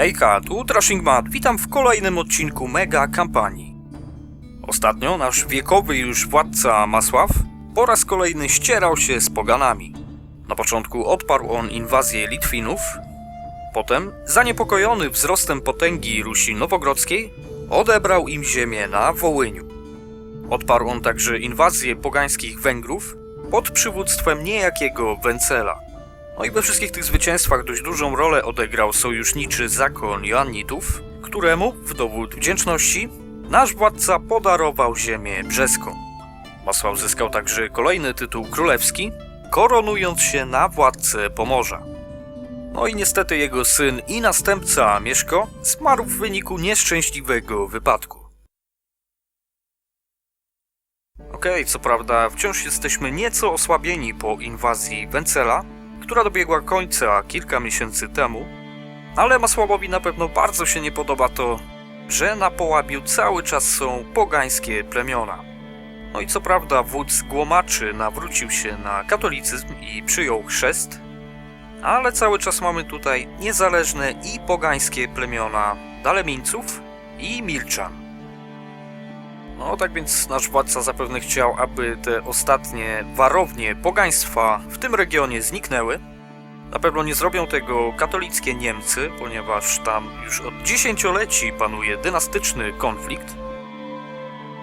Hejka, tu Trashing Mad. Witam w kolejnym odcinku mega kampanii. Ostatnio nasz wiekowy już władca Masław po raz kolejny ścierał się z poganami. Na początku odparł on inwazję Litwinów, potem, zaniepokojony wzrostem potęgi Rusi Nowogrodzkiej, odebrał im ziemię na Wołyniu. Odparł on także inwazję pogańskich Węgrów pod przywództwem niejakiego Wencela. No i we wszystkich tych zwycięstwach dość dużą rolę odegrał sojuszniczy zakon Joannitów, któremu w dowód wdzięczności nasz władca podarował ziemię brzeską. Masław zyskał także kolejny tytuł królewski, koronując się na władcę Pomorza. No i niestety jego syn i następca Mieszko zmarł w wyniku nieszczęśliwego wypadku. Okej, co prawda wciąż jesteśmy nieco osłabieni po inwazji Wencela, która dobiegła końca kilka miesięcy temu, ale Masławowi na pewno bardzo się nie podoba to, że na Połabiu cały czas są pogańskie plemiona. No i co prawda wódz Głomaczy nawrócił się na katolicyzm i przyjął chrzest, ale cały czas mamy tutaj niezależne i pogańskie plemiona Dalemińców i Milczan. No tak więc nasz władca zapewne chciał, aby te ostatnie warownie pogaństwa w tym regionie zniknęły. Na pewno nie zrobią tego katolickie Niemcy, ponieważ tam już od dziesięcioleci panuje dynastyczny konflikt.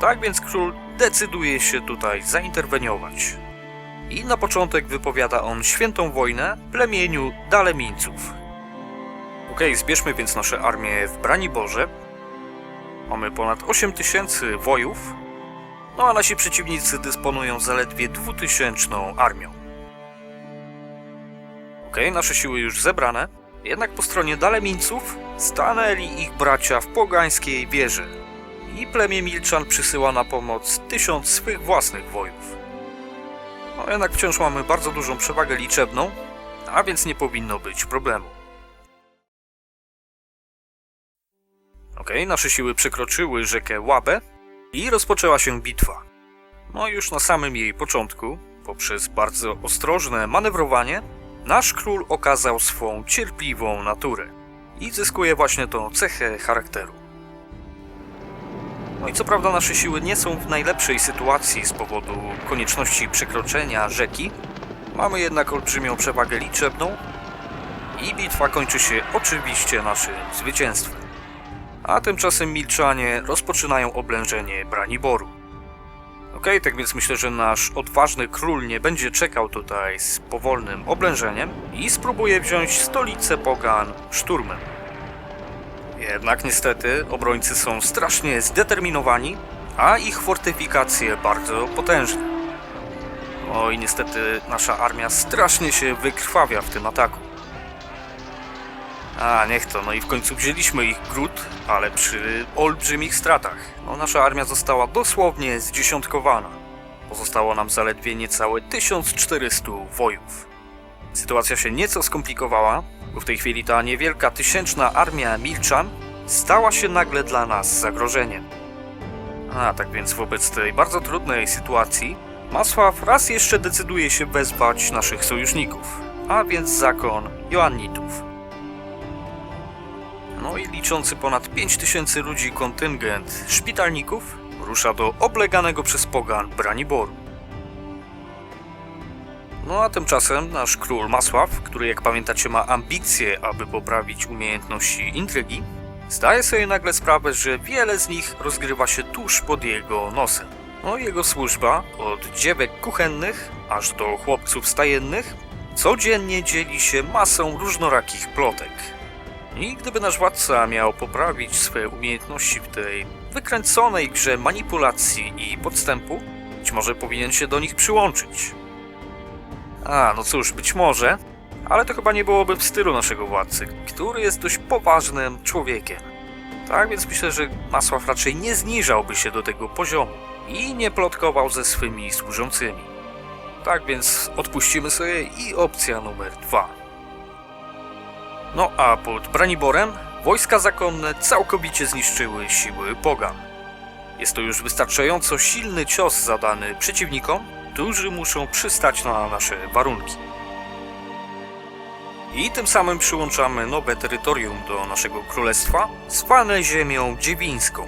Tak więc król decyduje się tutaj zainterweniować. I na początek wypowiada on świętą wojnę plemieniu Dalemińców. Okej, zbierzmy więc nasze armie w Braniborze, Mamy ponad 8000 wojów, no a nasi przeciwnicy dysponują zaledwie 2000 armią. Okej, nasze siły już zebrane, jednak po stronie Dalemińców stanęli ich bracia w pogańskiej wieży i plemię Milczan przysyła na pomoc tysiąc swych własnych wojów. No jednak wciąż mamy bardzo dużą przewagę liczebną, a więc nie powinno być problemu. Okej, nasze siły przekroczyły rzekę Łabę i rozpoczęła się bitwa. No już na samym jej początku, poprzez bardzo ostrożne manewrowanie, nasz król okazał swą cierpliwą naturę i zyskuje właśnie tą cechę charakteru. No i co prawda nasze siły nie są w najlepszej sytuacji z powodu konieczności przekroczenia rzeki, mamy jednak olbrzymią przewagę liczebną i bitwa kończy się oczywiście naszym zwycięstwem a tymczasem Milczanie rozpoczynają oblężenie Braniboru. Okej, tak więc myślę, że nasz odważny król nie będzie czekał tutaj z powolnym oblężeniem i spróbuje wziąć stolicę Pogan szturmem. Jednak niestety obrońcy są strasznie zdeterminowani, a ich fortyfikacje bardzo potężne. No i niestety nasza armia strasznie się wykrwawia w tym ataku. A, niech to. No i w końcu wzięliśmy ich gród, ale przy olbrzymich stratach. No, nasza armia została dosłownie zdziesiątkowana. Pozostało nam zaledwie niecałe 1400 wojów. Sytuacja się nieco skomplikowała, bo w tej chwili ta niewielka tysięczna armia Milczan stała się nagle dla nas zagrożeniem. A, tak więc wobec tej bardzo trudnej sytuacji Masław raz jeszcze decyduje się wezwać naszych sojuszników, a więc zakon Joannitów. No i liczący ponad 5000 ludzi kontyngent szpitalników rusza do obleganego przez pogan Braniboru. No a tymczasem nasz król Masław, który jak pamiętacie ma ambicje, aby poprawić umiejętności intrygi, zdaje sobie nagle sprawę, że wiele z nich rozgrywa się tuż pod jego nosem. No jego służba, od dziewek kuchennych aż do chłopców stajennych, codziennie dzieli się masą różnorakich plotek. I gdyby nasz władca miał poprawić swoje umiejętności w tej wykręconej grze manipulacji i podstępu, być może powinien się do nich przyłączyć. A, no cóż, być może, ale to chyba nie byłoby w stylu naszego władcy, który jest dość poważnym człowiekiem. Tak więc myślę, że Masław raczej nie zniżałby się do tego poziomu i nie plotkował ze swymi służącymi. Tak więc odpuścimy sobie i opcja numer dwa. No a pod Braniborem wojska zakonne całkowicie zniszczyły siły Pogan. Jest to już wystarczająco silny cios zadany przeciwnikom, którzy muszą przystać na nasze warunki. I tym samym przyłączamy nowe terytorium do naszego królestwa, zwane ziemią dziewińską.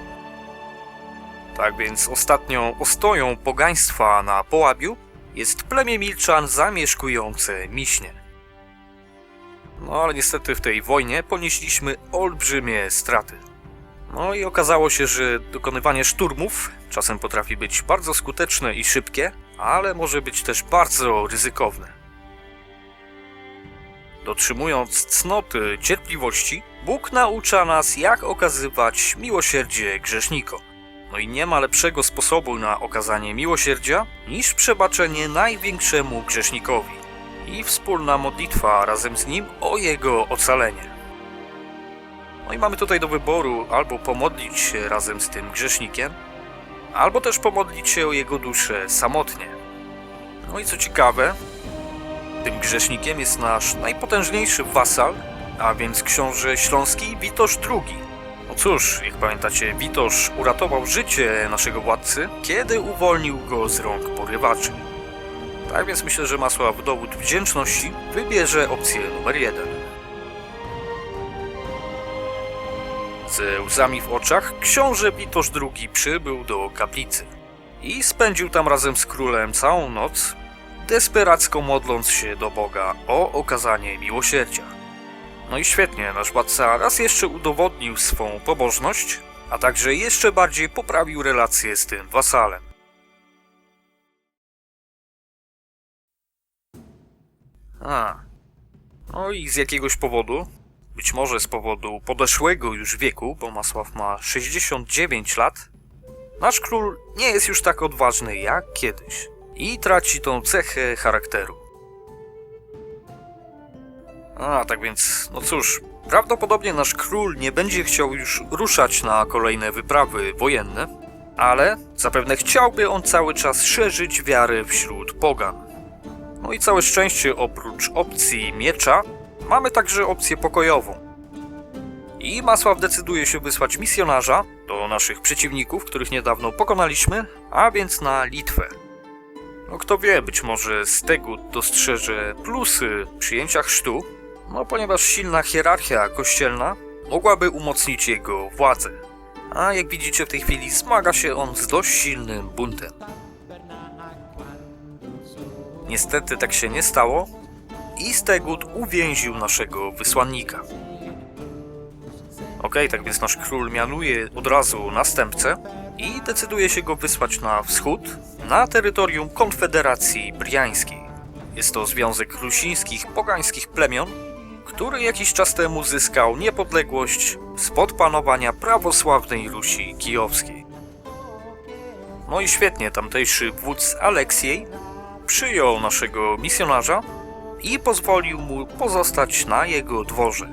Tak więc ostatnią ostoją pogaństwa na Połabiu jest plemię Milczan zamieszkujące Miśnie. No ale niestety w tej wojnie ponieśliśmy olbrzymie straty. No i okazało się, że dokonywanie szturmów czasem potrafi być bardzo skuteczne i szybkie, ale może być też bardzo ryzykowne. Dotrzymując cnoty cierpliwości, Bóg naucza nas, jak okazywać miłosierdzie grzesznikom. No i nie ma lepszego sposobu na okazanie miłosierdzia niż przebaczenie największemu grzesznikowi i wspólna modlitwa razem z nim o jego ocalenie. No i mamy tutaj do wyboru albo pomodlić się razem z tym grzesznikiem, albo też pomodlić się o jego duszę samotnie. No i co ciekawe, tym grzesznikiem jest nasz najpotężniejszy wasal, a więc książę śląski Witosz II. No cóż, jak pamiętacie, Witosz uratował życie naszego władcy, kiedy uwolnił go z rąk porywaczy. Tak więc myślę, że Masła w dowód wdzięczności wybierze opcję numer jeden. Ze łzami w oczach książę Witosz II przybył do kaplicy i spędził tam razem z królem całą noc, desperacko modląc się do Boga o okazanie miłosierdzia. No i świetnie, nasz władca raz jeszcze udowodnił swą pobożność, a także jeszcze bardziej poprawił relacje z tym wasalem. A, no i z jakiegoś powodu, być może z powodu podeszłego już wieku, bo Masław ma 69 lat, nasz król nie jest już tak odważny jak kiedyś i traci tą cechę charakteru. A, tak więc, no cóż, prawdopodobnie nasz król nie będzie chciał już ruszać na kolejne wyprawy wojenne, ale zapewne chciałby on cały czas szerzyć wiarę wśród pogan. No i całe szczęście oprócz opcji miecza mamy także opcję pokojową. I Masław decyduje się wysłać misjonarza do naszych przeciwników, których niedawno pokonaliśmy, a więc na Litwę. No kto wie, być może Stegut dostrzeże plusy przyjęcia chrztu, no ponieważ silna hierarchia kościelna mogłaby umocnić jego władzę. A jak widzicie w tej chwili zmaga się on z dość silnym buntem. Niestety tak się nie stało i Stegut uwięził naszego wysłannika. Okej, tak więc nasz król mianuje od razu następcę i decyduje się go wysłać na wschód, na terytorium Konfederacji Briańskiej. Jest to związek rusińskich pogańskich plemion, który jakiś czas temu zyskał niepodległość spod panowania prawosławnej Rusi Kijowskiej. No i świetnie, tamtejszy wódz Aleksiej przyjął naszego misjonarza i pozwolił mu pozostać na jego dworze.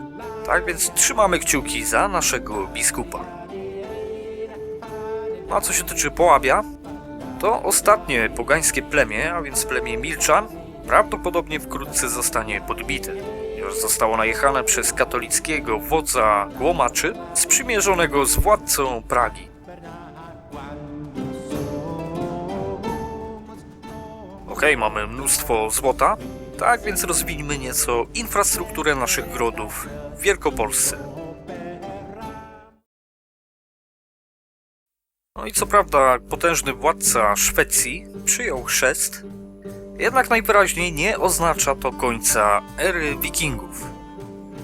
Tak więc trzymamy kciuki za naszego biskupa. A co się tyczy Połabia, to ostatnie pogańskie plemię, a więc plemię Milczan, prawdopodobnie wkrótce zostanie podbite. Już zostało najechane przez katolickiego wodza Głomaczy, sprzymierzonego z władcą Pragi. Okej, mamy mnóstwo złota, tak więc rozwijmy nieco infrastrukturę naszych grodów w Wielkopolsce. No i co prawda potężny władca Szwecji przyjął chrzest, jednak najwyraźniej nie oznacza to końca ery wikingów.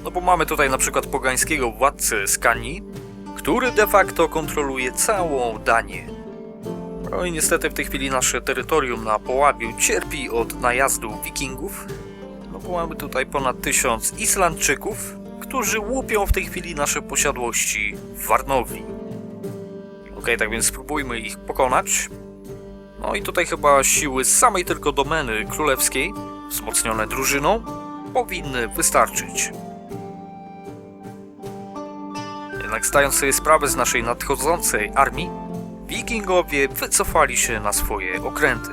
No bo mamy tutaj na przykład pogańskiego władcę Skanii, który de facto kontroluje całą Danię. No i niestety w tej chwili nasze terytorium na Połabiu cierpi od najazdu wikingów, no bo mamy tutaj ponad tysiąc Islandczyków, którzy łupią w tej chwili nasze posiadłości w Warnowi. Okej, tak więc spróbujmy ich pokonać. No i tutaj chyba siły samej tylko domeny królewskiej, wzmocnione drużyną, powinny wystarczyć. Jednak zdając sobie sprawę z naszej nadchodzącej armii, wikingowie wycofali się na swoje okręty.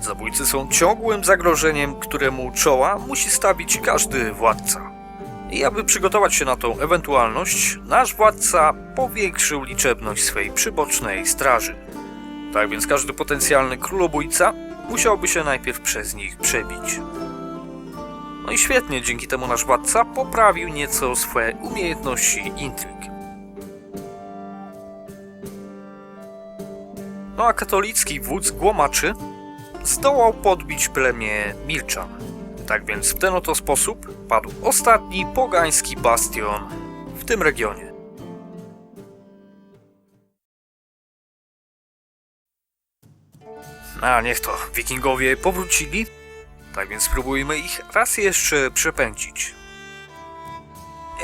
Zabójcy są ciągłym zagrożeniem, któremu czoła musi stawić każdy władca. I aby przygotować się na tą ewentualność, nasz władca powiększył liczebność swej przybocznej straży. Tak więc każdy potencjalny królobójca musiałby się najpierw przez nich przebić. No i świetnie, dzięki temu nasz władca poprawił nieco swoje umiejętności intryg. No a katolicki wódz Głomaczy zdołał podbić plemię Milczan. Tak więc w ten oto sposób padł ostatni pogański bastion w tym regionie. A niech to, wikingowie powrócili, tak więc spróbujmy ich raz jeszcze przepędzić.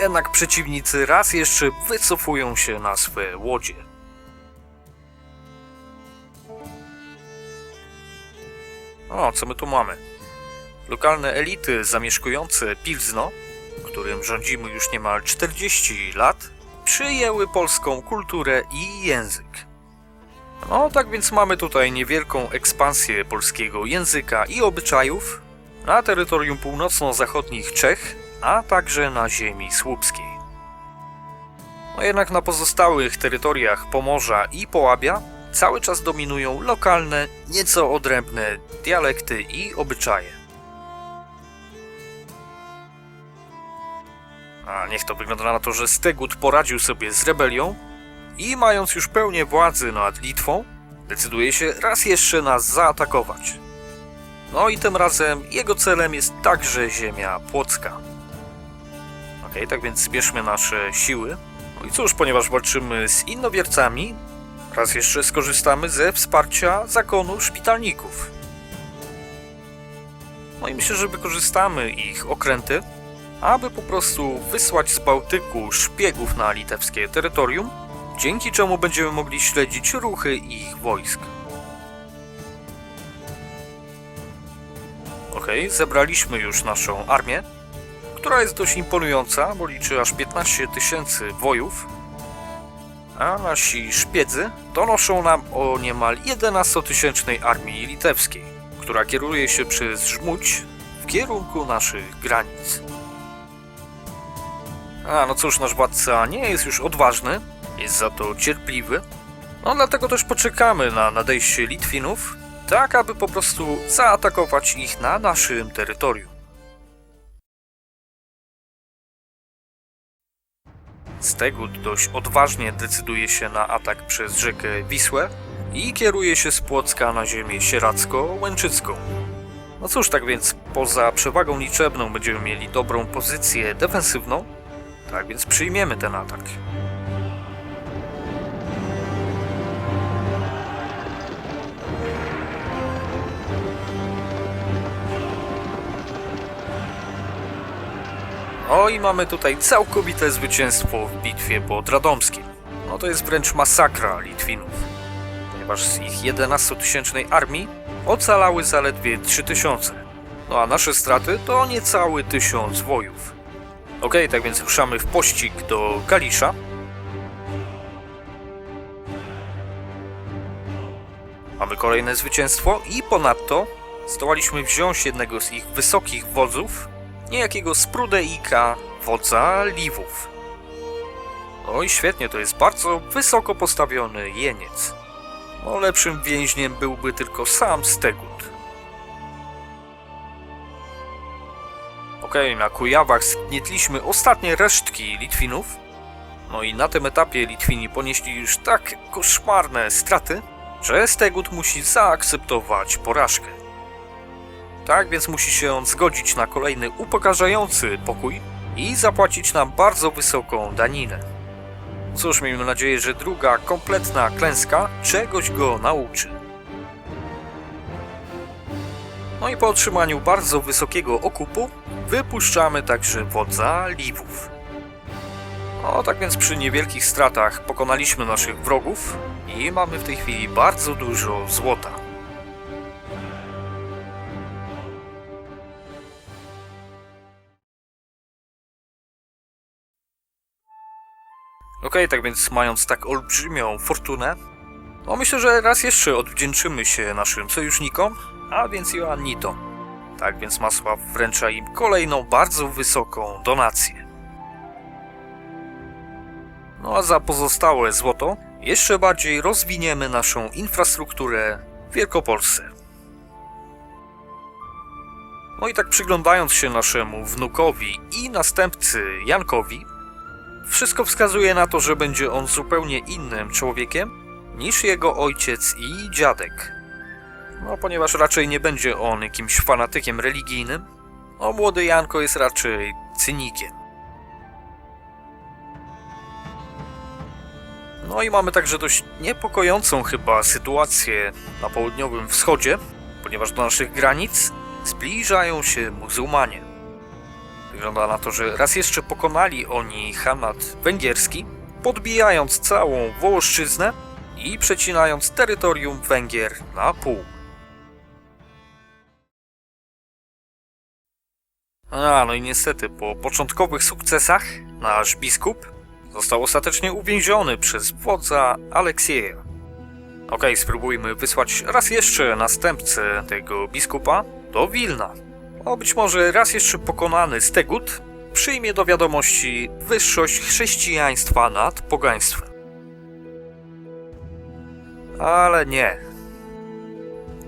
Jednak przeciwnicy raz jeszcze wycofują się na swe łodzie. O, co my tu mamy? Lokalne elity zamieszkujące Pilzno, którym rządzimy już niemal 40 lat, przyjęły polską kulturę i język. No, tak więc mamy tutaj niewielką ekspansję polskiego języka i obyczajów na terytorium północno-zachodnich Czech, a także na ziemi słupskiej. No jednak na pozostałych terytoriach Pomorza i Połabia cały czas dominują lokalne, nieco odrębne dialekty i obyczaje. A niech to wygląda na to, że Stegut poradził sobie z rebelią i mając już pełnię władzy nad Litwą, decyduje się raz jeszcze nas zaatakować. No i tym razem jego celem jest także ziemia płocka. Okej, tak więc zbierzmy nasze siły. No i cóż, ponieważ walczymy z innowiercami, raz jeszcze skorzystamy ze wsparcia zakonu szpitalników. No i myślę, że wykorzystamy ich okręty, aby po prostu wysłać z Bałtyku szpiegów na litewskie terytorium, dzięki czemu będziemy mogli śledzić ruchy ich wojsk. Okej, zebraliśmy już naszą armię, która jest dość imponująca, bo liczy aż 15 tysięcy wojów, a nasi szpiedzy donoszą nam o niemal 11-tysięcznej armii litewskiej, która kieruje się przez Żmudź w kierunku naszych granic. A, no cóż, nasz władca nie jest już odważny, jest za to cierpliwy. No dlatego też poczekamy na nadejście Litwinów, tak aby po prostu zaatakować ich na naszym terytorium. Stegut dość odważnie decyduje się na atak przez rzekę Wisłę i kieruje się z Płocka na ziemię sieradzko-łęczycką. No cóż, tak więc poza przewagą liczebną będziemy mieli dobrą pozycję defensywną, tak więc przyjmiemy ten atak. O i mamy tutaj całkowite zwycięstwo w bitwie pod Radomskiem. No to jest wręcz masakra Litwinów, ponieważ z ich 11-tysięcznej armii ocalały zaledwie 3000. No a nasze straty to niecały tysiąc wojów. Okej, tak więc ruszamy w pościg do Kalisza. Mamy kolejne zwycięstwo i ponadto zdołaliśmy wziąć jednego z ich wysokich wodzów, niejakiego Sprudeika, wodza Liwów. No i świetnie, to jest bardzo wysoko postawiony jeniec. No lepszym więźniem byłby tylko sam Stegut. Okej, na Kujawach zgnietliśmy ostatnie resztki Litwinów. No i na tym etapie Litwini ponieśli już tak koszmarne straty, że Stegut musi zaakceptować porażkę. Tak więc musi się on zgodzić na kolejny upokarzający pokój i zapłacić nam bardzo wysoką daninę. Cóż, miejmy nadzieję, że druga kompletna klęska czegoś go nauczy. No i po otrzymaniu bardzo wysokiego okupu wypuszczamy także wodza Liwów. No tak więc przy niewielkich stratach pokonaliśmy naszych wrogów i mamy w tej chwili bardzo dużo złota. Okej, tak więc mając tak olbrzymią fortunę, no myślę, że raz jeszcze odwdzięczymy się naszym sojusznikom, a więc Joannitom. Tak więc Masław wręcza im kolejną bardzo wysoką donację. No a za pozostałe złoto jeszcze bardziej rozwiniemy naszą infrastrukturę w Wielkopolsce. No i tak przyglądając się naszemu wnukowi i następcy Jankowi, wszystko wskazuje na to, że będzie on zupełnie innym człowiekiem niż jego ojciec i dziadek. No, ponieważ raczej nie będzie on jakimś fanatykiem religijnym, no młody Janko jest raczej cynikiem. No i mamy także dość niepokojącą chyba sytuację na południowym wschodzie, ponieważ do naszych granic zbliżają się muzułmanie. Wygląda na to, że raz jeszcze pokonali oni Hanat węgierski, podbijając całą Wołoszczyznę i przecinając terytorium Węgier na pół. A, no i niestety, po początkowych sukcesach nasz biskup został ostatecznie uwięziony przez wodza Aleksieja. Okej, spróbujmy wysłać raz jeszcze następcę tego biskupa do Wilna. O, być może raz jeszcze pokonany Stegut przyjmie do wiadomości wyższość chrześcijaństwa nad pogaństwem. Ale nie.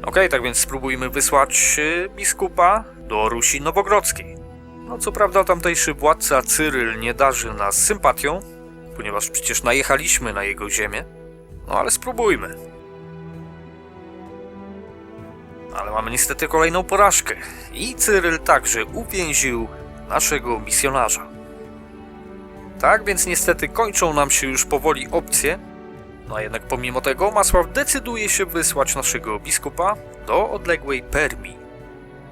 Okej, tak więc spróbujmy wysłać y, biskupa do Rusi Nowogrodzkiej. No co prawda tamtejszy władca Cyryl nie darzy nas sympatią, ponieważ przecież najechaliśmy na jego ziemię. No ale spróbujmy. Ale mamy niestety kolejną porażkę. I Cyryl także uwięził naszego misjonarza. Tak więc niestety kończą nam się już powoli opcje. No a jednak pomimo tego Masław decyduje się wysłać naszego biskupa do odległej Permii.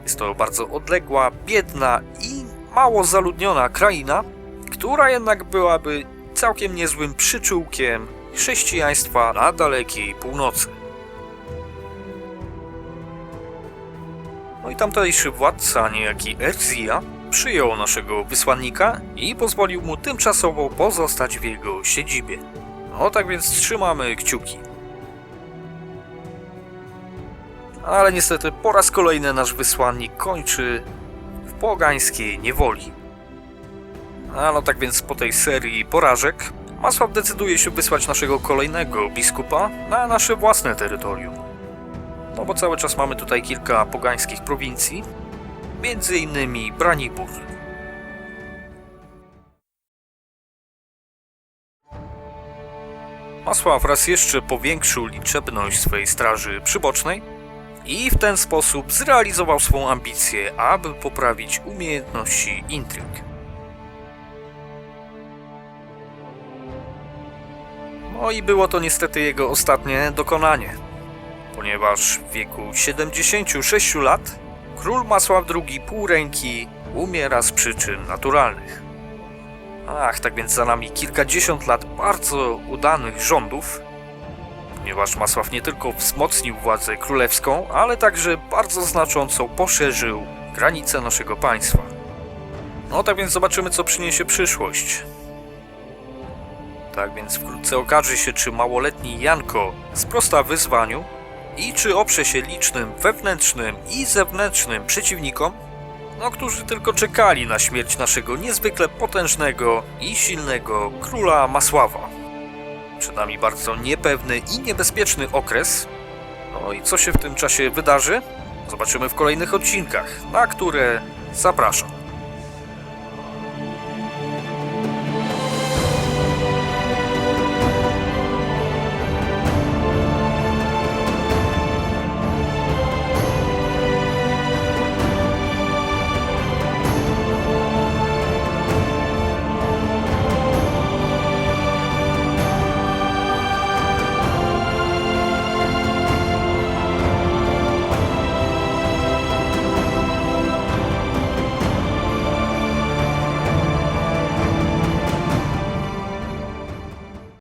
Jest to bardzo odległa, biedna i mało zaludniona kraina, która jednak byłaby całkiem niezłym przyczółkiem chrześcijaństwa na dalekiej północy. No i tamtejszy władca, niejaki Erzia, przyjął naszego wysłannika i pozwolił mu tymczasowo pozostać w jego siedzibie. No tak więc trzymamy kciuki. Ale niestety po raz kolejny nasz wysłannik kończy w pogańskiej niewoli. A no tak więc po tej serii porażek Masław decyduje się wysłać naszego kolejnego biskupa na nasze własne terytorium. No bo cały czas mamy tutaj kilka pogańskich prowincji, między innymi Branibór. Masław raz jeszcze powiększył liczebność swojej straży przybocznej i w ten sposób zrealizował swą ambicję, aby poprawić umiejętności intryg. No i było to niestety jego ostatnie dokonanie, ponieważ w wieku 76 lat król Masław II półręki umiera z przyczyn naturalnych. Ach, tak więc za nami kilkadziesiąt lat bardzo udanych rządów, ponieważ Masław nie tylko wzmocnił władzę królewską, ale także bardzo znacząco poszerzył granice naszego państwa. No tak więc zobaczymy, co przyniesie przyszłość. Tak więc wkrótce okaże się, czy małoletni Janko sprosta wyzwaniu i czy oprze się licznym wewnętrznym i zewnętrznym przeciwnikom, no którzy tylko czekali na śmierć naszego niezwykle potężnego i silnego króla Masława. Przed nami bardzo niepewny i niebezpieczny okres. No i co się w tym czasie wydarzy? Zobaczymy w kolejnych odcinkach, na które zapraszam.